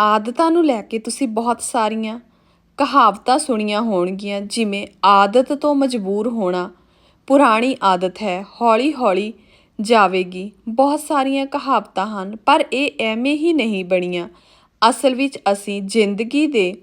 ਆਦਤਾਂ ਨੂੰ ਲੈ ਕੇ ਤੁਸੀਂ ਬਹੁਤ ਸਾਰੀਆਂ ਕਹਾਵਤਾਂ ਸੁਣੀਆਂ ਹੋਣਗੀਆਂ, ਜਿਵੇਂ ਆਦਤ ਤੋਂ ਮਜਬੂਰ ਹੋਣਾ, ਪੁਰਾਣੀ ਆਦਤ ਹੈ ਹੌਲੀ ਹੌਲੀ ਜਾਵੇਗੀ, ਬਹੁਤ ਸਾਰੀਆਂ ਕਹਾਵਤਾਂ ਹਨ, ਪਰ ਇਹ ਐਵੇਂ ਹੀ ਨਹੀਂ ਬਣੀਆਂ। ਅਸਲ ਵਿੱਚ ਅਸੀਂ ਜ਼ਿੰਦਗੀ ਦੇ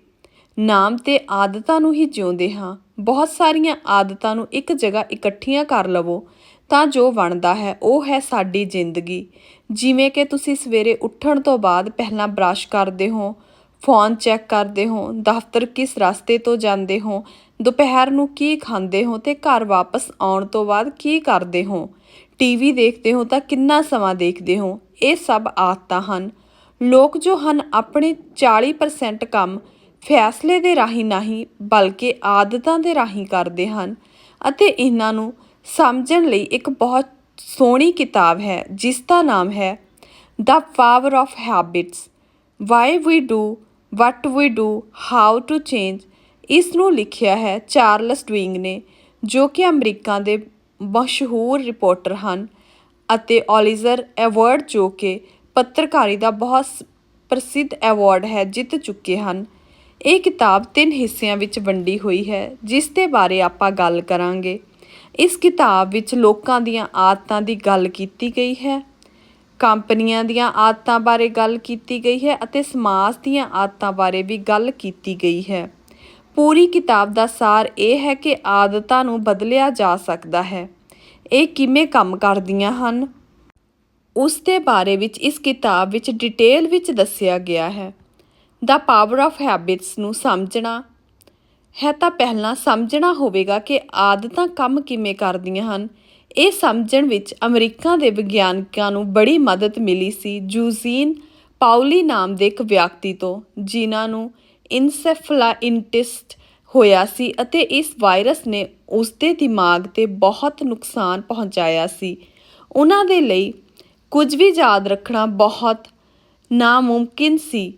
ਨਾਮ ਤੇ ਆਦਤਾਂ ਨੂੰ ਹੀ ਜਿਉਂਦੇ ਹਾਂ। ਬਹੁਤ ਸਾਰੀਆਂ ਆਦਤਾਂ ਨੂੰ ਇੱਕ ਜਗ੍ਹਾ ਇਕੱਠੀਆਂ ਕਰ ਲਵੋ। ਤਾਂ ਜੋ ਬਣਦਾ ਹੈ, ਉਹ ਹੈ ਸਾਡੀ ਜ਼ਿੰਦਗੀ। ਜਿਵੇਂ ਕਿ ਤੁਸੀਂ ਸਵੇਰੇ ਉੱਠਣ ਤੋਂ ਬਾਅਦ ਪਹਿਲਾਂ ਬ੍ਰਸ਼ ਕਰਦੇ ਹੋ, ਫੋਨ ਚੈੱਕ ਕਰਦੇ ਹੋ, ਦਫ਼ਤਰ ਕਿਸ ਰਸਤੇ ਤੋਂ ਜਾਂਦੇ ਹੋ, ਦੁਪਹਿਰ ਨੂੰ ਕੀ ਖਾਂਦੇ ਹੋ ਤੇ ਘਰ ਵਾਪਸ ਆਉਣ ਤੋਂ ਬਾਅਦ ਕੀ ਕਰਦੇ ਹੋ, ਟੀਵੀ ਦੇਖਦੇ ਹੋ ਤਾਂ ਕਿੰਨਾ ਸਮਾਂ ਦੇਖਦੇ ਹੋ, ਇਹ ਸਭ ਆਦਤਾਂ ਹਨ। ਲੋਕ ਜੋ ਹਨ, ਆਪਣੇ 40% ਕੰਮ ਫੈਸਲੇ ਦੇ ਰਾਹੀਂ ਨਹੀਂ, ਬਲਕਿ ਆਦਤਾਂ ਦੇ ਰਾਹੀਂ ਕਰਦੇ ਹਨ ਅਤੇ ਇਹਨਾਂ ਨੂੰ ਸਮਝਣ ਲਈ ਇੱਕ ਬਹੁਤ ਸੋਹਣੀ ਕਿਤਾਬ ਹੈ, ਜਿਸ ਦਾ ਨਾਮ ਹੈ the power of habits why we do what we do how to change ਇਸ ਨੂੰ ਲਿਖਿਆ ਹੈ ਚਾਰਲਸ ਡੂਇੰਗ ਨੇ, ਜੋ ਕਿ ਅਮਰੀਕਾ ਦੇ ਮਸ਼ਹੂਰ ਰਿਪੋਰਟਰ ਹਨ ਅਤੇ ਓਲੀਜ਼ਰ ਐਵਾਰਡ ਜੋ ਕਿ ਪੱਤਰਕਾਰੀ ਦਾ ਬਹੁਤ ਸ- ਪ੍ਰਸਿੱਧ ਐਵਾਰਡ ਹੈ, ਜਿੱਤ ਚੁੱਕੇ ਹਨ। ਇਹ ਕਿਤਾਬ ਤਿੰਨ ਹਿੱਸਿਆਂ ਵਿੱਚ ਵੰਡੀ ਹੋਈ ਹੈ, ਜਿਸ ਦੇ ਬਾਰੇ ਆਪਾਂ ਗੱਲ ਕਰਾਂਗੇ। ਇਸ ਕਿਤਾਬ ਵਿੱਚ ਲੋਕਾਂ ਦੀਆਂ ਆਦਤਾਂ ਦੀ ਗੱਲ ਕੀਤੀ ਗਈ ਹੈ, ਕੰਪਨੀਆਂ ਦੀਆਂ ਆਦਤਾਂ ਬਾਰੇ ਗੱਲ ਕੀਤੀ ਗਈ ਹੈ ਅਤੇ ਸਮਾਜ ਦੀਆਂ ਆਦਤਾਂ ਬਾਰੇ ਵੀ ਗੱਲ ਕੀਤੀ ਗਈ ਹੈ। ਪੂਰੀ ਕਿਤਾਬ ਦਾ ਸਾਰ ਇਹ ਹੈ ਕਿ ਆਦਤਾਂ ਨੂੰ ਬਦਲਿਆ ਜਾ ਸਕਦਾ ਹੈ। ਇਹ ਕਿਵੇਂ ਕੰਮ ਕਰਦੀਆਂ ਹਨ? ਉਸ ਦੇ ਬਾਰੇ ਵਿੱਚ ਇਸ ਕਿਤਾਬ ਵਿੱਚ ਡਿਟੇਲ ਵਿੱਚ ਦੱਸਿਆ ਗਿਆ ਹੈ। ਦਾ ਪਾਵਰ ਆਫ ਹੈਬਿਟਸ ਨੂੰ ਸਮਝਣਾ ਹੈ ਤਾਂ ਪਹਿਲਾਂ ਸਮਝਣਾ ਹੋਵੇਗਾ ਕਿ ਆਦਤਾਂ ਕੰਮ ਕਿਵੇਂ ਕਰਦੀਆਂ ਹਨ। ਇਹ ਸਮਝਣ ਵਿੱਚ ਅਮਰੀਕਾ ਦੇ ਵਿਗਿਆਨਕਾਂ ਨੂੰ ਬੜੀ ਮਦਦ ਮਿਲੀ ਸੀ ਜੂਜ਼ੀਨ ਪਾਉਲੀ ਨਾਮ ਦੇ ਇੱਕ ਵਿਅਕਤੀ ਤੋਂ, ਜਿਨ੍ਹਾਂ ਨੂੰ ਇਨਸੈਫਲਾਇੰਟਿਸਟ ਹੋਇਆ ਸੀ ਅਤੇ ਇਸ ਵਾਇਰਸ ਨੇ ਉਸ ਦੇ ਦਿਮਾਗ ਤੇ ਬਹੁਤ ਨੁਕਸਾਨ ਪਹੁੰਚਾਇਆ ਸੀ। ਉਹਨਾਂ ਦੇ ਲਈ ਕੁਝ ਵੀ ਯਾਦ ਰੱਖਣਾ ਬਹੁਤ ਨਾਮੁਮਕਿਨ ਸੀ।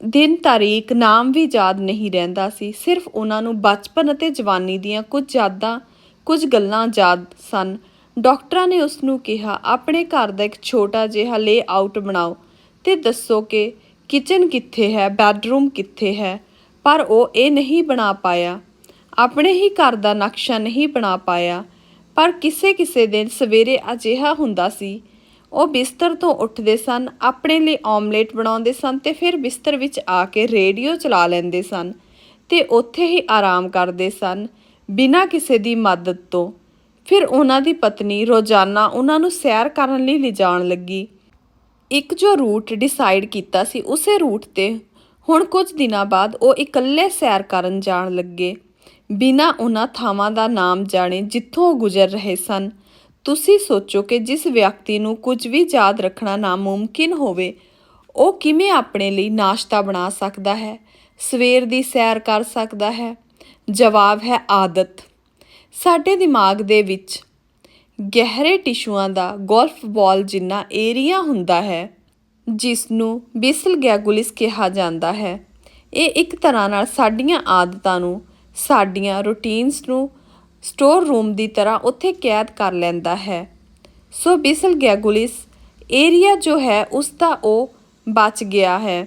ਦਿਨ ਤਾਰੀਖ ਨਾਮ ਵੀ ਯਾਦ ਨਹੀਂ ਰਹਿੰਦਾ ਸੀ। ਸਿਰਫ ਉਹਨਾਂ ਨੂੰ ਬਚਪਨ ਅਤੇ ਜਵਾਨੀ ਦੀਆਂ ਕੁਝ ਯਾਦਾਂ, ਕੁਝ ਗੱਲਾਂ ਯਾਦ ਸਨ। ਡਾਕਟਰਾਂ ਨੇ ਉਸ ਨੂੰ ਕਿਹਾ, ਆਪਣੇ ਘਰ ਦਾ ਇੱਕ ਛੋਟਾ ਜਿਹਾ ਲੇਆਊਟ ਬਣਾਓ ਤੇ ਦੱਸੋ ਕਿ ਕਿਚਨ ਕਿੱਥੇ ਹੈ, ਬੈੱਡਰੂਮ ਕਿੱਥੇ ਹੈ। ਪਰ ਉਹ ਇਹ ਨਹੀਂ ਬਣਾ ਪਾਇਆ। ਆਪਣੇ ਹੀ ਘਰ ਦਾ ਨਕਸ਼ਾ ਨਹੀਂ ਬਣਾ ਪਾਇਆ, ਪਰ ਕਿਸੇ ਕਿਸੇ ਦਿਨ ਸਵੇਰੇ ਅਜਿਹਾ ਹੁੰਦਾ ਸੀ ਉਹ ਬਿਸਤਰ ਤੋਂ ਉੱਠਦੇ ਸਨ, ਆਪਣੇ ਲਈ ਆਮਲੇਟ ਬਣਾਉਂਦੇ ਸਨ ਤੇ ਫਿਰ ਬਿਸਤਰ ਵਿੱਚ ਆ ਕੇ ਰੇਡੀਓ ਚਲਾ ਲੈਂਦੇ ਸਨ ਤੇ ਉੱਥੇ ਹੀ ਆਰਾਮ ਕਰਦੇ ਸਨ, ਬਿਨਾਂ ਕਿਸੇ ਦੀ ਮਦਦ ਤੋਂ। ਫਿਰ ਉਹਨਾਂ ਦੀ ਪਤਨੀ ਰੋਜ਼ਾਨਾ ਉਹਨਾਂ ਨੂੰ ਸੈਰ ਕਰਨ ਲਈ ਲਿਜਾਣ ਲੱਗੀ। ਇੱਕ ਜੋ ਰੂਟ ਡਿਸਾਈਡ ਕੀਤਾ ਸੀ, ਉਸੇ ਰੂਟ ਤੇ ਹੁਣ ਕੁਝ ਦਿਨਾਂ ਬਾਅਦ ਉਹ ਇਕੱਲੇ ਸੈਰ ਕਰਨ ਜਾਣ ਲੱਗੇ। ਬਿਨਾਂ ਉਹਨਾਂ ਥਾਵਾਂ ਦਾ ਨਾਮ ਜਾਣੇ ਜਿੱਥੋਂ ਉਹ ਗੁਜ਼ਰ ਰਹੇ ਸਨ। ਤੁਸੀਂ ਸੋਚੋ ਕਿ ਜਿਸ ਵਿਅਕਤੀ ਨੂੰ ਕੁਝ ਵੀ ਯਾਦ ਰੱਖਣਾ ਨਾਮੁਮਕਿਨ ਹੋਵੇ, ਉਹ ਕਿਵੇਂ ਆਪਣੇ ਲਈ ਨਾਸ਼ਤਾ ਬਣਾ ਸਕਦਾ ਹੈ? ਸਵੇਰ ਦੀ ਸੈਰ ਕਰ ਸਕਦਾ ਹੈ? ਜਵਾਬ ਹੈ ਆਦਤ। ਸਾਡੇ ਦਿਮਾਗ ਦੇ ਵਿੱਚ ਗਹਿਰੇ ਟਿਸ਼ੂਆਂ ਦਾ ਗੋਲਫ ਬਾਲ ਜਿੰਨਾ ਏਰੀਆ ਹੁੰਦਾ ਹੈ ਜਿਸ ਨੂੰ ਬਿਸਲ ਗੈਗੁਲਿਸ ਕਿਹਾ ਜਾਂਦਾ ਹੈ, ਇਹ ਇੱਕ ਤਰ੍ਹਾਂ ਨਾਲ ਸਾਡੀਆਂ ਆਦਤਾਂ ਨੂੰ, ਸਾਡੀਆਂ ਰੂਟੀਨਸ ਨੂੰ ਸਟੋਰ ਰੂਮ ਦੀ ਤਰ੍ਹਾਂ ਉੱਥੇ ਕੈਦ ਕਰ ਲੈਂਦਾ ਹੈ। ਸੋ ਬਿਸਲ ਗੈਗੁਲਿਸ, ਏਰੀਆ ਜੋ ਹੈ ਉਸ ਦਾ ਉਹ ਬਚ ਗਿਆ ਹੈ।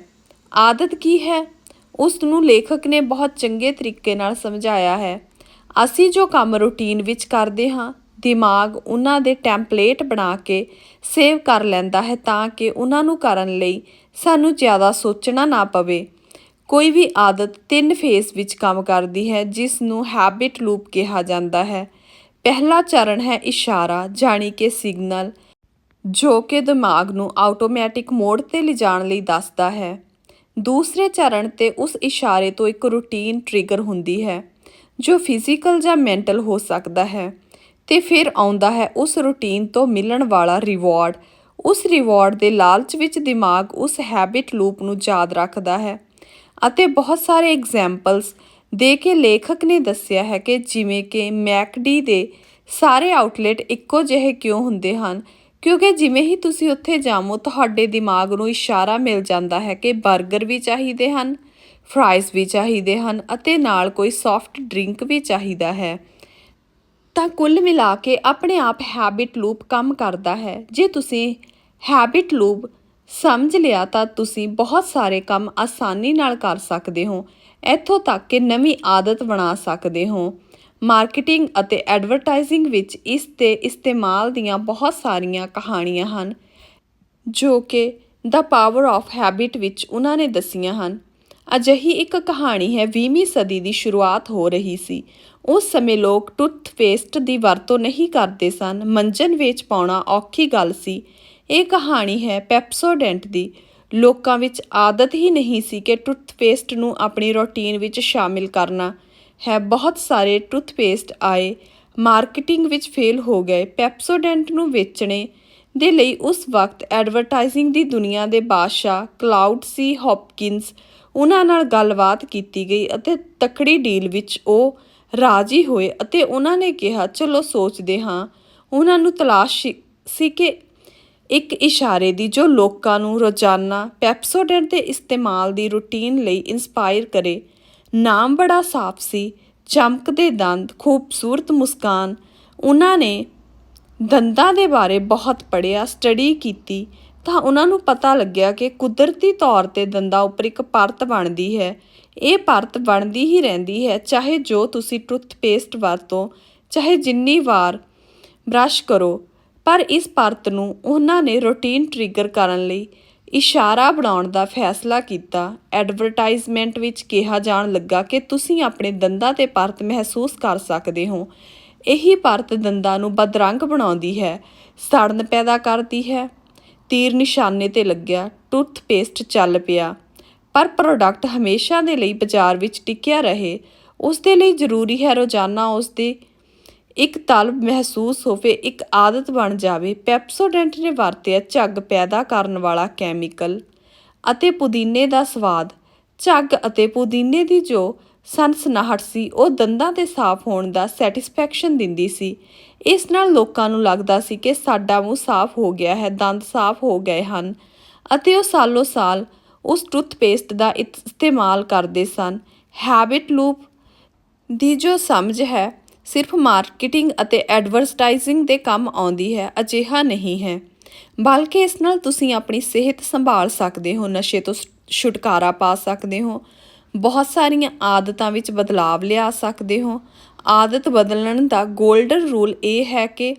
ਆਦਤ ਕੀ ਹੈ? ਉਸ ਨੂੰ ਲੇਖਕ ਨੇ ਬਹੁਤ ਚੰਗੇ ਤਰੀਕੇ ਨਾਲ ਸਮਝਾਇਆ ਹੈ। ਅਸੀਂ ਜੋ ਕੰਮ ਰੂਟੀਨ ਵਿੱਚ ਕਰਦੇ ਹਾਂ, ਦਿਮਾਗ ਉਹਨਾਂ ਦੇ ਟੈਂਪਲੇਟ ਬਣਾ ਕੇ ਸੇਵ ਕਰ ਲੈਂਦਾ ਹੈ ਤਾਂ ਕਿ ਉਹਨਾਂ ਨੂੰ ਕਰਨ ਲਈ ਸਾਨੂੰ ਜ਼ਿਆਦਾ ਸੋਚਣਾ ਨਾ ਪਵੇ। ਕੋਈ ਵੀ ਆਦਤ ਤਿੰਨ ਫੇਸ ਵਿੱਚ ਕੰਮ ਕਰਦੀ ਹੈ, ਜਿਸ ਨੂੰ ਹੈਬਿਟ ਲੂਪ ਕਿਹਾ ਜਾਂਦਾ ਹੈ। ਪਹਿਲਾ ਚਰਨ ਹੈ ਇਸ਼ਾਰਾ, ਜਾਣੀ ਕਿ ਸਿਗਨਲ ਜੋ ਕਿ ਦਿਮਾਗ ਨੂੰ ਆਟੋਮੈਟਿਕ ਮੋਡ ਤੇ ਲਿਜਾਣ ਲਈ ਦੱਸਦਾ ਹੈ। ਦੂਸਰੇ ਚਰਨ ਤੇ ਉਸ ਇਸ਼ਾਰੇ ਤੋਂ ਇੱਕ ਰੂਟੀਨ ਟ੍ਰਿਗਰ ਹੁੰਦੀ ਹੈ, ਜੋ ਫਿਜ਼ੀਕਲ ਜਾਂ ਮੈਂਟਲ ਹੋ ਸਕਦਾ ਹੈ, ਤੇ ਫਿਰ ਆਉਂਦਾ ਹੈ ਉਸ ਰੂਟੀਨ ਤੋਂ ਮਿਲਣ ਵਾਲਾ ਰਿਵਾਰਡ ਉਸ ਰਿਵਾਰਡ ਦੇ ਲਾਲਚ ਵਿੱਚ ਦਿਮਾਗ ਉਸ ਹੈਬਿਟ ਲੂਪ ਨੂੰ ਯਾਦ ਰੱਖਦਾ ਹੈ। ਅਤੇ ਬਹੁਤ ਸਾਰੇ ਐਗਜ਼ਾਮਪਲਸ ਦੇ ਕੇ ਲੇਖਕ ਨੇ ਦੱਸਿਆ ਹੈ ਕਿ ਜਿਵੇਂ ਕਿ ਮੈਕਡੀ ਦੇ ਸਾਰੇ ਆਊਟਲੈਟ ਇੱਕੋ ਜਿਹੇ ਕਿਉਂ ਹੁੰਦੇ ਹਨ? ਕਿਉਂਕਿ ਜਿਵੇਂ ਹੀ ਤੁਸੀਂ ਉੱਥੇ ਜਾਮੋ ਤੁਹਾਡੇ ਦਿਮਾਗ ਨੂੰ ਇਸ਼ਾਰਾ ਮਿਲ ਜਾਂਦਾ ਹੈ ਕਿ 버ਗਰ ਵੀ ਚਾਹੀਦੇ ਹਨ ਫਰਾਈਜ਼ ਵੀ ਚਾਹੀਦੇ ਹਨ ਅਤੇ ਨਾਲ ਕੋਈ ਸੌਫਟ ਡਰਿੰਕ ਵੀ ਚਾਹੀਦਾ ਹੈ। ਤਾਂ ਕੁੱਲ ਮਿਲਾ ਕੇ ਆਪਣੇ ਆਪ ਹੈਬਿਟ ਲੂਪ ਕੰਮ ਕਰਦਾ ਹੈ। ਜੇ ਤੁਸੀਂ ਹੈਬਿਟ ਲੂਪ ਸਮਝ ਲਿਆ ਤਾਂ ਤੁਸੀਂ ਬਹੁਤ ਸਾਰੇ ਕੰਮ ਆਸਾਨੀ ਨਾਲ ਕਰ ਸਕਦੇ ਹੋ। ਇੱਥੋਂ ਤੱਕ ਕਿ ਨਵੀਂ ਆਦਤ ਬਣਾ ਸਕਦੇ ਹੋ। ਮਾਰਕੀਟਿੰਗ ਅਤੇ ਐਡਵਰਟਾਈਜ਼ਿੰਗ ਵਿੱਚ ਇਸ ਦੇ ਇਸਤੇਮਾਲ ਦੀਆਂ ਬਹੁਤ ਸਾਰੀਆਂ ਕਹਾਣੀਆਂ ਹਨ, ਜੋ ਕਿ ਦਾ ਪਾਵਰ ਆਫ ਹੈਬਿਟ ਵਿੱਚ ਉਹਨਾਂ ਨੇ ਦੱਸੀਆਂ ਹਨ। ਅਜਿਹੀ ਇੱਕ ਕਹਾਣੀ ਹੈ 20ਵੀਂ ਸਦੀ ਦੀ ਸ਼ੁਰੂਆਤ ਹੋ ਰਹੀ ਸੀ। ਉਸ ਸਮੇਂ ਲੋਕ ਟੁੱਥਪੇਸਟ ਦੀ ਵਰਤੋਂ ਨਹੀਂ ਕਰਦੇ ਸਨ। ਮੰਜਨ ਵਿੱਚ ਪਾਉਣਾ ਔਖੀ ਗੱਲ ਸੀ। ਇਹ ਕਹਾਣੀ ਹੈ ਪੈਪਸੋਡੈਂਟ ਦੀ। ਲੋਕਾਂ ਵਿੱਚ ਆਦਤ ਹੀ ਨਹੀਂ ਸੀ ਕਿ ਟੁੱਥਪੇਸਟ ਨੂੰ ਆਪਣੀ ਰੁਟੀਨ ਵਿੱਚ ਸ਼ਾਮਿਲ ਕਰਨਾ। ਹੈ ਬਹੁਤ ਸਾਰੇ ਟੁੱਥਪੇਸਟ ਆਏ। ਮਾਰਕੀਟਿੰਗ ਵਿੱਚ ਫੇਲ ਹੋ ਗਏ। ਪੈਪਸੋਡੈਂਟ ਨੂੰ ਵੇਚਣੇ ਦੇ ਲਈ ਉਸ ਵਕਤ ਐਡਵਰਟਾਈਜ਼ਿੰਗ ਦੀ ਦੁਨੀਆ ਦੇ ਬਾਦਸ਼ਾਹ ਕਲਾਉਡ ਸੀ ਹੌਪਕਿੰਸ ਉਹਨਾਂ ਨਾਲ ਗੱਲਬਾਤ ਕੀਤੀ ਗਈ ਅਤੇ ਤਕੜੀ ਡੀਲ ਵਿੱਚ ਉਹ ਰਾਜੀ ਹੋਏ ਅਤੇ ਉਹਨਾਂ ਨੇ ਕਿਹਾ, ਚਲੋ ਸੋਚਦੇ ਹਾਂ। ਉਹਨਾਂ ਨੂੰ ਤਲਾਸ਼ ਸੀ- ਸੀ ਕਿ ਇੱਕ ਇਸ਼ਾਰੇ ਦੀ ਜੋ ਲੋਕਾਂ ਨੂੰ ਰੋਜ਼ਾਨਾ ਪੈਪਸੋਡੈਂਟ ਦੇ ਇਸਤੇਮਾਲ ਦੀ ਰੁਟੀਨ ਲਈ ਇਨਸਪਾਇਰ ਕਰੇ। ਨਾਮ ਬੜਾ ਸਾਫ਼ ਸੀ, ਚਮਕਦੇ ਦੰਦ, ਖੂਬਸੂਰਤ ਮੁਸਕਾਨ। ਉਹਨਾਂ ਨੇ ਦੰਦਾਂ ਦੇ ਬਾਰੇ ਬਹੁਤ ਪੜ੍ਹਿਆ ਸਟੱਡੀ ਕੀਤੀ। ਤਾਂ ਉਹਨਾਂ ਨੂੰ ਪਤਾ ਲੱਗਿਆ ਕਿ ਕੁਦਰਤੀ ਤੌਰ ਤੇ ਦੰਦਾਂ ਉੱਪਰ ਇੱਕ ਪਰਤ ਬਣਦੀ ਹੈ। ਇਹ ਪਰਤ ਬਣਦੀ ਹੀ ਰਹਿੰਦੀ ਹੈ, ਚਾਹੇ ਜੋ ਤੁਸੀਂ ਟੁੱਥਪੇਸਟ ਵਰਤੋ, ਚਾਹੇ ਜਿੰਨੀ ਵਾਰ ਬ੍ਰਸ਼ ਕਰੋ। ਪਰ ਇਸ ਪਰਤ ਨੂੰ ਉਹਨਾਂ ਨੇ ਰੂਟੀਨ ਟ੍ਰਿਗਰ ਕਰਨ ਲਈ ਇਸ਼ਾਰਾ ਬਣਾਉਣ ਦਾ ਫੈਸਲਾ ਕੀਤਾ। ਐਡਵਰਟਾਈਜ਼ਮੈਂਟ ਵਿੱਚ ਕਿਹਾ ਜਾਣ ਲੱਗਾ ਕਿ ਤੁਸੀਂ ਆਪਣੇ ਦੰਦਾਂ ਤੇ ਪਰਤ ਮਹਿਸੂਸ ਕਰ ਸਕਦੇ ਹੋ। ਇਹੀ ਪਰਤ ਦੰਦਾਂ ਨੂੰ ਬਦਰੰਗ ਬਣਾਉਂਦੀ ਹੈ, ਸੜਨ ਪੈਦਾ ਕਰਦੀ ਹੈ, ਤੀਰ ਨਿਸ਼ਾਨੇ ਤੇ ਲੱਗਿਆ ਟੂਥਪੇਸਟ ਚੱਲ ਪਿਆ। ਪਰ ਪ੍ਰੋਡਕਟ ਹਮੇਸ਼ਾ ਦੇ ਲਈ ਬਾਜ਼ਾਰ ਵਿੱਚ ਟਿਕਿਆ ਰਹੇ ਉਸ ਦੇ ਲਈ ਜ਼ਰੂਰੀ ਹੈ ਰੋਜ਼ਾਨਾ ਉਸ ਦੀ ਇੱਕ ਤਲਬ ਮਹਿਸੂਸ ਹੋਵੇ, ਇੱਕ ਆਦਤ ਬਣ ਜਾਵੇ, ਪੈਪਸੋਡੈਂਟ ਨੇ ਵਰਤਿਆ ਝੱਗ ਪੈਦਾ ਕਰਨ ਵਾਲਾ ਕੈਮੀਕਲ ਅਤੇ ਪੁਦੀਨੇ ਦਾ ਸਵਾਦ। ਝੱਗ ਅਤੇ ਪੁਦੀਨੇ ਦੀ ਜੋ ਸਨਸਨਾਹਟ ਸੀ, ਉਹ ਦੰਦਾਂ ਦੇ ਸਾਫ਼ ਹੋਣ ਦਾ ਸੈਟੀਸਫੈਕਸ਼ਨ ਦਿੰਦੀ ਸੀ। ਇਸ ਨਾਲ ਲੋਕਾਂ ਨੂੰ ਲੱਗਦਾ ਸੀ ਕਿ ਸਾਡਾ ਮੂੰਹ ਸਾਫ਼ ਹੋ ਗਿਆ ਹੈ, ਦੰਦ ਸਾਫ਼ ਹੋ ਗਏ ਹਨ ਅਤੇ ਉਹ ਸਾਲੋ ਸਾਲ ਉਸ ਟੁੱਥਪੇਸਟ ਦਾ ਇਸਤੇਮਾਲ ਕਰਦੇ ਸਨ। ਹੈਬਿਟ ਲੂਪ ਦੀ ਜੋ ਸਮਝ ਹੈ ਸਿਰਫ ਮਾਰਕੀਟਿੰਗ ਅਤੇ ਐਡਵਰਟਾਈਜ਼ਿੰਗ ਦੇ ਕੰਮ ਆਉਂਦੀ ਹੈ, ਅਜਿਹਾ ਨਹੀਂ ਹੈ। ਬਲਕਿ ਇਸ ਨਾਲ ਤੁਸੀਂ ਆਪਣੀ ਸਿਹਤ ਸੰਭਾਲ ਸਕਦੇ ਹੋ, ਨਸ਼ੇ ਤੋਂ ਛੁਟਕਾਰਾ ਪਾ ਸਕਦੇ ਹੋ। ਬਹੁਤ ਸਾਰੀਆਂ ਆਦਤਾਂ ਵਿੱਚ ਬਦਲਾਵ ਲਿਆ ਸਕਦੇ ਹੋ। ਆਦਤ ਬਦਲਣ ਦਾ 골ਡਨ ਰੂਲ ਇਹ ਹੈ ਕਿ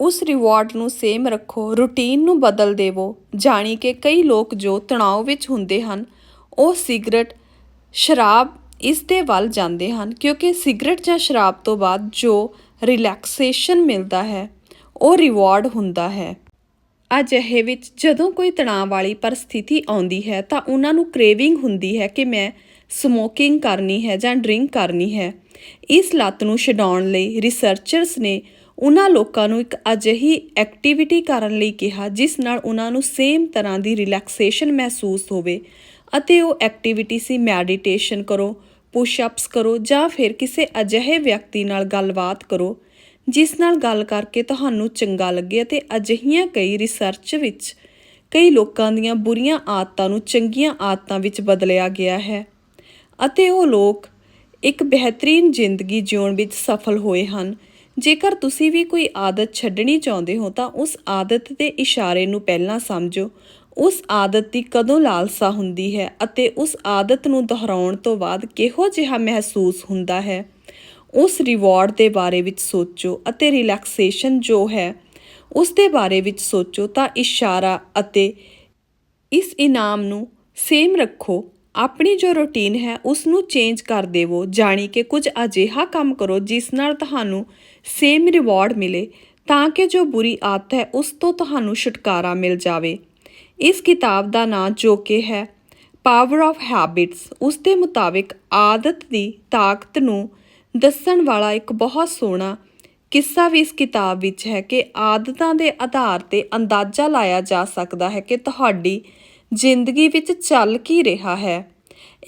ਉਸ ਰਿਵਾਰਡ ਨੂੰ ਸੇਮ ਰੱਖੋ, ਰੂਟੀਨ ਨੂੰ ਬਦਲ ਦੇਵੋ। ਜਾਣੀ ਕਿ ਕਈ ਲੋਕ ਜੋ ਤਣਾਅ ਵਿੱਚ ਹੁੰਦੇ ਹਨ, ਉਹ ਸਿਗਰਟ, ਸ਼ਰਾਬ ਇਸ ਦੇ ਵੱਲ ਜਾਂਦੇ ਹਨ, ਕਿਉਂਕਿ ਸਿਗਰਟ ਜਾਂ ਸ਼ਰਾਬ ਤੋਂ ਬਾਅਦ ਜੋ ਰਿਲੈਕਸੇਸ਼ਨ ਮਿਲਦਾ ਹੈ, ਉਹ ਰਿਵਾਰਡ ਹੁੰਦਾ ਹੈ। ਅਜਿਹੇ ਵਿੱਚ ਜਦੋਂ ਕੋਈ ਤਣਾਅ ਵਾਲੀ ਪਰਿਸਥਿਤੀ ਆਉਂਦੀ ਹੈ, ਤਾਂ ਉਹਨਾਂ ਨੂੰ ਕ੍ਰੇਵਿੰਗ ਹੁੰਦੀ ਹੈ ਕਿ ਮੈਂ ਸਮੋਕਿੰਗ ਕਰਨੀ ਹੈ ਜਾਂ ਡਰਿੰਕ ਕਰਨੀ ਹੈ। ਇਸ ਲੱਤ ਨੂੰ ਛਡਾਉਣ ਲਈ ਰਿਸਰਚਰਸ ਨੇ ਉਹਨਾਂ ਲੋਕਾਂ ਨੂੰ ਇੱਕ ਅਜਿਹੀ ਐਕਟੀਵਿਟੀ ਕਰਨ ਲਈ ਕਿਹਾ, ਜਿਸ ਨਾਲ ਉਹਨਾਂ ਨੂੰ ਸੇਮ ਤਰ੍ਹਾਂ ਦੀ ਰਿਲੈਕਸੇਸ਼ਨ ਮਹਿਸੂਸ ਹੋਵੇ ਅਤੇ ਉਹ ਐਕਟੀਵਿਟੀ ਸੀ ਮੈਡੀਟੇਸ਼ਨ ਕਰੋ ਪੁਸ਼-ਅਪਸ ਕਰੋ ਜਾਂ ਫਿਰ ਕਿਸੇ ਅਜਿਹੇ ਵਿਅਕਤੀ ਨਾਲ ਗੱਲਬਾਤ ਕਰੋ, ਜਿਸ ਨਾਲ ਗੱਲ ਕਰਕੇ ਤੁਹਾਨੂੰ ਚੰਗਾ ਲੱਗੇ ਅਤੇ ਅਜਿਹੀਆਂ ਕਈ ਰਿਸਰਚ ਵਿੱਚ ਕਈ ਲੋਕਾਂ ਦੀਆਂ ਬੁਰੀਆਂ ਆਦਤਾਂ ਨੂੰ ਚੰਗੀਆਂ ਆਦਤਾਂ ਵਿੱਚ ਬਦਲਿਆ ਗਿਆ ਹੈ ਅਤੇ ਉਹ ਲੋਕ ਇੱਕ ਬਿਹਤਰੀਨ ਜ਼ਿੰਦਗੀ ਜਿਉਣ ਵਿੱਚ ਸਫਲ ਹੋਏ ਹਨ। ਜੇਕਰ ਤੁਸੀਂ ਵੀ ਕੋਈ ਆਦਤ ਛੱਡਣੀ ਚਾਹੁੰਦੇ ਹੋ ਤਾਂ ਉਸ ਆਦਤ ਦੇ ਇਸ਼ਾਰੇ ਨੂੰ ਪਹਿਲਾਂ ਸਮਝੋ ਉਸ ਆਦਤ ਦੀ ਕਦੋਂ ਲਾਲਸਾ ਹੁੰਦੀ ਹੈ ਅਤੇ ਉਸ ਆਦਤ ਨੂੰ ਦੁਹਰਾਉਣ ਤੋਂ ਬਾਅਦ ਕਿਹੋ ਜਿਹਾ ਮਹਿਸੂਸ ਹੁੰਦਾ ਹੈ? ਉਸ ਰਿਵਾਰਡ ਦੇ ਬਾਰੇ ਵਿੱਚ ਸੋਚੋ ਅਤੇ ਰਿਲੈਕਸੇਸ਼ਨ ਜੋ ਹੈ, ਉਸ ਦੇ ਬਾਰੇ ਵਿੱਚ ਸੋਚੋ ਤਾਂ ਇਸ਼ਾਰਾ ਅਤੇ ਇਸ ਇਨਾਮ ਨੂੰ ਸੇਮ ਰੱਖੋ। ਆਪਣੀ ਜੋ ਰੁਟੀਨ ਹੈ, ਉਸ ਨੂੰ ਚੇਂਜ ਕਰ ਦੇਵੋ, ਜਾਣੀ ਕਿ ਕੁਝ ਅਜਿਹਾ ਕੰਮ ਕਰੋ ਜਿਸ ਨਾਲ ਤੁਹਾਨੂੰ ਸੇਮ ਰਿਵਾਰਡ ਮਿਲੇ ਤਾਂ ਕਿ ਜੋ ਬੁਰੀ ਆਦਤ ਹੈ, ਉਸ ਤੋਂ ਤੁਹਾਨੂੰ ਛੁਟਕਾਰਾ ਮਿਲ ਜਾਵੇ। ਇਸ ਕਿਤਾਬ ਦਾ ਨਾਂ ਜੋ ਕਿ ਹੈ ਪਾਵਰ ਆਫ ਹੈਬਿਟਸ ਉਸ ਦੇ ਮੁਤਾਬਿਕ ਆਦਤ ਦੀ ਤਾਕਤ ਨੂੰ ਦੱਸਣ ਵਾਲਾ ਇੱਕ ਬਹੁਤ ਸੋਹਣਾ ਕਿੱਸਾ ਵੀ ਇਸ ਕਿਤਾਬ ਵਿੱਚ ਹੈ ਕਿ ਆਦਤਾਂ ਦੇ ਆਧਾਰ ਤੇ ਅੰਦਾਜ਼ਾ ਲਾਇਆ ਜਾ ਸਕਦਾ ਹੈ ਕਿ ਤੁਹਾਡੀ ਜ਼ਿੰਦਗੀ ਵਿੱਚ ਚੱਲ ਕੀ ਰਿਹਾ ਹੈ।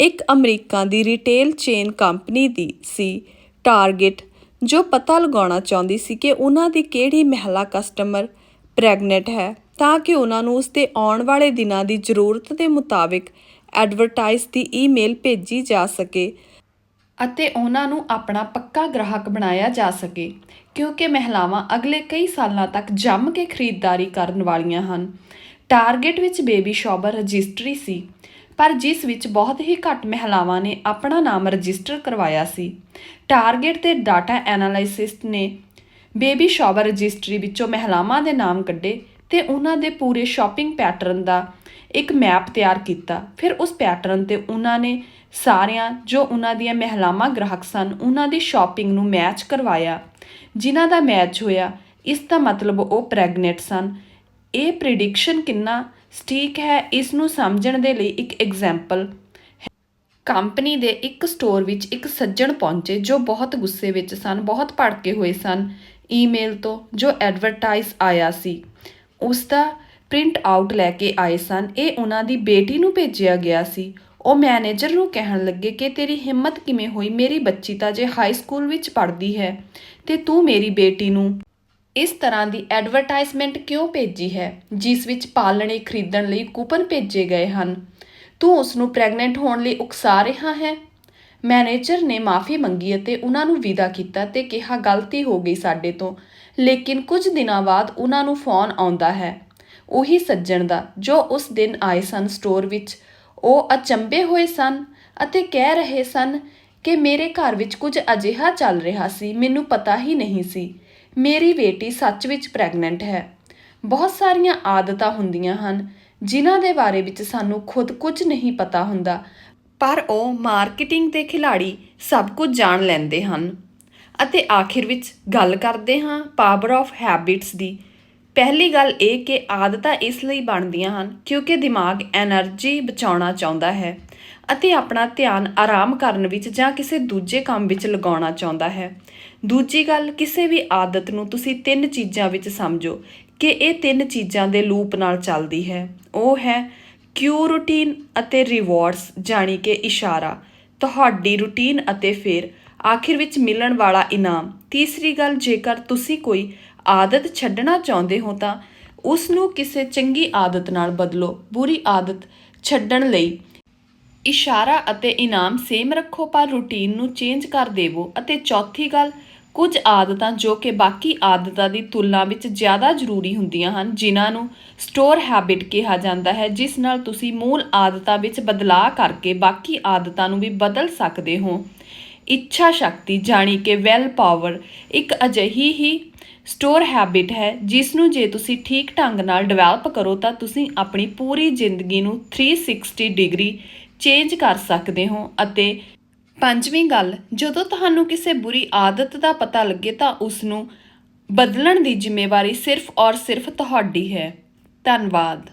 ਇੱਕ ਅਮਰੀਕਾ ਦੀ ਰਿਟੇਲ ਚੇਨ ਕੰਪਨੀ ਦੀ ਸੀ ਟਾਰਗੇਟ ਜੋ ਪਤਾ ਲਗਾਉਣਾ ਚਾਹੁੰਦੀ ਸੀ ਕਿ ਉਹਨਾਂ ਦੀ ਕਿਹੜੀ ਮਹਿਲਾ ਕਸਟਮਰ ਪ੍ਰੈਗਨੈਂਟ ਹੈ। ਤਾਂ ਕਿ ਉਹਨਾਂ ਨੂੰ ਉਸ ਦੇ ਆਉਣ ਵਾਲੇ ਦਿਨਾਂ ਦੀ ਜ਼ਰੂਰਤ ਦੇ ਮੁਤਾਬਿਕ ਐਡਵਰਟਾਈਜ਼ ਦੀ ਈਮੇਲ ਭੇਜੀ ਜਾ ਸਕੇ ਅਤੇ ਉਹਨਾਂ ਨੂੰ ਆਪਣਾ ਪੱਕਾ ਗ੍ਰਾਹਕ ਬਣਾਇਆ ਜਾ ਸਕੇ, ਕਿਉਂਕਿ ਮਹਿਲਾਵਾਂ ਅਗਲੇ ਕਈ ਸਾਲਾਂ ਤੱਕ ਜੰਮ ਕੇ ਖਰੀਦਦਾਰੀ ਕਰਨ ਵਾਲੀਆਂ ਹਨ। ਟਾਰਗੇਟ ਵਿੱਚ ਬੇਬੀ ਸ਼ਾਵਰ ਰਜਿਸਟਰੀ ਸੀ, ਪਰ ਜਿਸ ਵਿੱਚ ਬਹੁਤ ਹੀ ਘੱਟ ਮਹਿਲਾਵਾਂ ਨੇ ਆਪਣਾ ਨਾਮ ਰਜਿਸਟਰ ਕਰਵਾਇਆ ਸੀ। ਟਾਰਗੇਟ ਤੇ ਡਾਟਾ ਐਨਾਲਿਸਿਸਟ ਨੇ ਬੇਬੀ ਸ਼ਾਵਰ ਰਜਿਸਟਰੀ ਵਿੱਚੋਂ ਮਹਿਲਾਵਾਂ ਦੇ ਨਾਮ ਕੱਢੇ ਤੇ ਉਹਨਾਂ ਦੇ ਪੂਰੇ ਸ਼ਾਪਿੰਗ ਪੈਟਰਨ ਦਾ ਇੱਕ ਮੈਪ ਤਿਆਰ ਕੀਤਾ। ਫਿਰ ਉਸ ਪੈਟਰਨ ਤੇ ਉਹਨਾਂ ਨੇ ਸਾਰਿਆਂ, ਜੋ ਉਹਨਾਂ ਦੀਆਂ ਮਹਿਲਾਵਾਂ ਗ੍ਰਾਹਕ ਸਨ, ਉਹਨਾਂ ਦੀ ਸ਼ਾਪਿੰਗ ਨੂੰ ਮੈਚ ਕਰਵਾਇਆ। ਜਿਨ੍ਹਾਂ ਦਾ ਮੈਚ ਹੋਇਆ, ਇਸ ਦਾ ਮਤਲਬ ਉਹ ਪ੍ਰੈਗਨੈਂਟ ਸਨ। ਇਹ ਪ੍ਰੀਡਿਕਸ਼ਨ ਕਿੰਨਾ ਸਟੀਕ ਹੈ, ਇਸ ਨੂੰ ਸਮਝਣ ਦੇ ਲਈ ਇੱਕ ਐਗਜ਼ਾਮਪਲ ਕੰਪਨੀ ਦੇ ਇੱਕ ਸਟੋਰ ਵਿੱਚ ਇੱਕ ਸੱਜਣ ਪਹੁੰਚੇ, ਜੋ ਬਹੁਤ ਗੁੱਸੇ ਵਿੱਚ ਸਨ, ਬਹੁਤ ਭੜਕੇ ਹੋਏ ਸਨ। ਈਮੇਲ ਤੋਂ ਜੋ ਐਡਵਰਟਾਈਜ਼ ਆਇਆ ਸੀ। ਉਸ ਦਾ ਪ੍ਰਿੰਟ ਆਊਟ ਲੈ ਕੇ ਆਏ ਸਨ। ਇਹ ਉਹਨਾਂ ਦੀ ਬੇਟੀ ਨੂੰ ਭੇਜਿਆ ਗਿਆ ਸੀ। ਉਹ ਮੈਨੇਜਰ ਨੂੰ ਕਹਿਣ ਲੱਗੇ ਕਿ ਤੇਰੀ ਹਿੰਮਤ ਕਿਵੇਂ ਹੋਈ? ਮੇਰੀ ਬੱਚੀ ਤਾਂ ਜੇ ਹਾਈ ਸਕੂਲ ਵਿੱਚ ਪੜ੍ਹਦੀ ਹੈ, ਤੇ ਤੂੰ ਮੇਰੀ ਬੇਟੀ ਨੂੰ ਇਸ ਤਰ੍ਹਾਂ ਦੀ ਐਡਵਰਟਾਈਜ਼ਮੈਂਟ ਕਿਉਂ ਭੇਜੀ ਹੈ, ਜਿਸ ਵਿੱਚ ਪਾਲਣੇ ਖਰੀਦਣ ਲਈ ਕੂਪਨ ਭੇਜੇ ਗਏ ਹਨ? ਤੂੰ ਉਸ ਨੂੰ ਪ੍ਰੈਗਨੈਂਟ ਹੋਣ ਲਈ ਉਕਸਾ ਰਿਹਾ ਹੈ? ਮੈਨੇਜਰ ਨੇ ਮਾਫੀ ਮੰਗੀ ਅਤੇ ਉਹਨਾਂ ਨੂੰ ਵਿਦਾ ਕੀਤਾ ਤੇ ਕਿਹਾ, ਗਲਤੀ ਹੋ ਗਈ ਸਾਡੇ ਤੋਂ। ਲੇਕਿਨ ਕੁਝ ਦਿਨਾਂ ਬਾਅਦ ਉਹਨਾਂ ਨੂੰ ਫੋਨ ਆਉਂਦਾ ਹੈ। ਉਹੀ ਸੱਜਣ ਦਾ, ਜੋ ਉਸ ਦਿਨ ਆਏ ਸਨ ਸਟੋਰ ਵਿੱਚ। ਉਹ ਅਚੰਬੇ ਹੋਏ ਸਨ ਅਤੇ ਕਹਿ ਰਹੇ ਸਨ ਕਿ ਮੇਰੇ ਘਰ ਵਿੱਚ ਕੁਝ ਅਜਿਹਾ ਚੱਲ ਰਿਹਾ ਸੀ, ਮੈਨੂੰ ਪਤਾ ਹੀ ਨਹੀਂ ਸੀ। ਮੇਰੀ ਬੇਟੀ ਸੱਚ ਵਿੱਚ ਪ੍ਰੈਗਨੈਂਟ ਹੈ। ਬਹੁਤ ਸਾਰੀਆਂ ਆਦਤਾਂ ਹੁੰਦੀਆਂ ਹਨ, ਜਿਨ੍ਹਾਂ ਦੇ ਬਾਰੇ ਵਿੱਚ ਸਾਨੂੰ ਖੁਦ ਕੁਝ ਨਹੀਂ ਪਤਾ ਹੁੰਦਾ। ਪਰ ਉਹ ਮਾਰਕੀਟਿੰਗ ਦੇ ਖਿਲਾੜੀ ਸਭ ਕੁਝ ਜਾਣ ਲੈਂਦੇ ਹਨ। ਅਤੇ ਆਖਿਰ ਵਿੱਚ ਗੱਲ ਕਰਦੇ ਹਾਂ ਪਾਵਰ ਆਫ ਹੈਬਿਟਸ ਦੀ। ਪਹਿਲੀ ਗੱਲ ਇਹ ਕਿ ਆਦਤਾਂ ਇਸ ਲਈ ਬਣਦੀਆਂ ਹਨ ਕਿਉਂਕਿ ਦਿਮਾਗ એનર્ਜੀ ਬਚਾਉਣਾ ਚਾਹੁੰਦਾ ਹੈ ਅਤੇ ਆਪਣਾ ਧਿਆਨ ਆਰਾਮ ਕਰਨ ਵਿੱਚ ਜਾਂ ਕਿਸੇ ਦੂਜੇ ਕੰਮ ਵਿੱਚ ਲਗਾਉਣਾ ਚਾਹੁੰਦਾ ਹੈ। ਦੂਜੀ ਗੱਲ, ਕਿਸੇ ਵੀ ਆਦਤ ਨੂੰ ਤੁਸੀਂ ਤਿੰਨ ਚੀਜ਼ਾਂ ਵਿੱਚ ਸਮਝੋ ਕਿ ਇਹ ਤਿੰਨ ਚੀਜ਼ਾਂ ਦੇ ਲੂਪ ਨਾਲ ਚੱਲਦੀ ਹੈ। ਉਹ ਹੈ ਕਿਊ ਰੂਟੀਨ ਅਤੇ ਰਿਵਾਰਡਸ ਜਾਨੀ ਕਿ ਇਸ਼ਾਰਾ। ਤੁਹਾਡੀ ਰੂਟੀਨ ਅਤੇ ਫਿਰ ਆਖਿਰ ਵਿੱਚ ਮਿਲਣ ਵਾਲਾ ਇਨਾਮ। ਤੀਸਰੀ ਗੱਲ, ਜੇਕਰ ਤੁਸੀਂ ਕੋਈ ਆਦਤ ਛੱਡਣਾ ਚਾਹੁੰਦੇ ਹੋ ਤਾਂ ਉਸ ਨੂੰ ਕਿਸੇ ਚੰਗੀ ਆਦਤ ਨਾਲ ਬਦਲੋ। ਬੁਰੀ ਆਦਤ ਛੱਡਣ ਲਈ ਇਸ਼ਾਰਾ ਅਤੇ ਇਨਾਮ ਸੇਮ ਰੱਖੋ, ਪਰ ਰੂਟੀਨ ਨੂੰ ਚੇਂਜ ਕਰ ਦੇਵੋ। ਅਤੇ ਚੌਥੀ ਗੱਲ, ਕੁਝ ਆਦਤਾਂ ਜੋ ਕਿ ਬਾਕੀ ਆਦਤਾਂ ਦੀ ਤੁਲਨਾ ਵਿੱਚ ਜ਼ਿਆਦਾ ਜ਼ਰੂਰੀ ਹੁੰਦੀਆਂ ਹਨ, ਜਿਨ੍ਹਾਂ ਨੂੰ ਸਟੋਰ ਹੈਬਿਟ ਕਿਹਾ ਜਾਂਦਾ ਹੈ, ਜਿਸ ਨਾਲ ਤੁਸੀਂ ਮੂਲ ਆਦਤਾਂ ਵਿੱਚ ਬਦਲਾਅ ਕਰਕੇ ਬਾਕੀ ਆਦਤਾਂ ਨੂੰ ਵੀ ਬਦਲ ਸਕਦੇ ਹੋ। ਇੱਛਾ ਸ਼ਕਤੀ ਜਾਣੀ ਕਿ ਵੈਲ ਪਾਵਰ ਇੱਕ ਅਜਿਹੀ ਹੀ ਸਟੋਰ ਹੈਬਿਟ ਹੈ ਜਿਸ ਨੂੰ ਜੇ ਤੁਸੀਂ ਠੀਕ ਢੰਗ ਨਾਲ ਡਿਵੈਲਪ ਕਰੋ ਤਾਂ ਤੁਸੀਂ ਆਪਣੀ ਪੂਰੀ ਜ਼ਿੰਦਗੀ ਨੂੰ 360 ਡਿਗਰੀ ਚੇਂਜ ਕਰ ਸਕਦੇ ਹੋ ਅਤੇ ਪੰਜਵੀਂ ਗੱਲ, ਜਦੋਂ ਤੁਹਾਨੂੰ ਕਿਸੇ ਬੁਰੀ ਆਦਤ ਦਾ ਪਤਾ ਲੱਗੇ ਤਾਂ ਉਸ ਨੂੰ ਬਦਲਣ ਦੀ ਜ਼ਿੰਮੇਵਾਰੀ ਸਿਰਫ ਔਰ ਸਿਰਫ ਤੁਹਾਡੀ ਹੈ। ਧੰਨਵਾਦ।